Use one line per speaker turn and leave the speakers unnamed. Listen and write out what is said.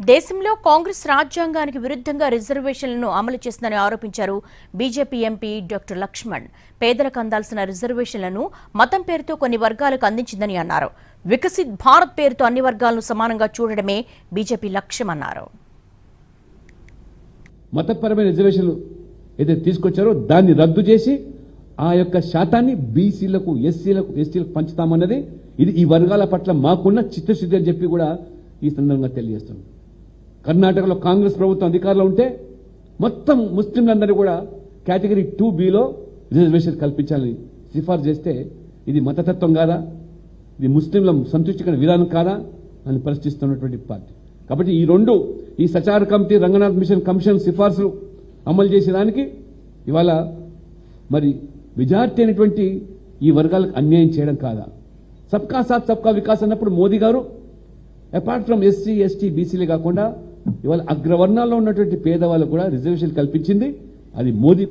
దేశంలో కాంగ్రెస్ రాజ్యాంగానికి విరుద్ధంగా రిజర్వేషన్లను అమలు చేసిందని ఆరోపించారు బీజేపీ ఎంపీ డాక్టర్ లక్ష్మణ్. పేదలకు అందాల్సిన రిజర్వేషన్లను మతం పేరుతో కొన్ని వర్గాలకు అందించిందని అన్నారు. వికసిత్ భారత్ పేరుతో అన్ని వర్గాలను సమానంగా చూడడమే బీజేపీ లక్ష్యమన్నారు
మతపరమైన రిజర్వేషన్లు ఏదైతే తీసుకొచ్చారో దాన్ని రద్దు చేసి ఆ యొక్క శాతాన్ని బీసీలకు ఎస్సీలకు ఎస్టీలకు పంచుతామన్నది ఇది ఈ వర్గాల పట్ల మాకున్న చిత్తశుద్ధి అని చెప్పి కూడా ఈ సందర్భంగా తెలియజేస్తున్నాం. కర్ణాటకలో కాంగ్రెస్ ప్రభుత్వం అధికారంలో ఉంటే మొత్తం ముస్లింలందరూ కూడా కేటగిరీ టూ బిలో రిజర్వేషన్ కల్పించాలని సిఫార్సు చేస్తే ఇది మతతత్వం కాదా? ఇది ముస్లింల సంతృష్టికర విధానం కాదా? అని ప్రశ్నిస్తున్నటువంటి పార్టీ. కాబట్టి ఈ రెండు ఈ Sachar committee Ranganath mission commission సిఫార్సులు అమలు చేసేదానికి ఇవాళ మరి మెజార్టీ అయినటువంటి ఈ వర్గాలకు అన్యాయం చేయడం కాదా? సబ్కా సాత్ సబ్కా వికాస్ అన్నప్పుడు మోదీ గారు అపార్ట్ ఫ్రమ్ ఎస్సీ ఎస్టీ బీసీలే కాకుండా ఇవాళ అగ్రవర్ణాల్లో ఉన్నటువంటి పేదవాళ్ళు కూడా రిజర్వేషన్ కల్పించింది. అది మోదీ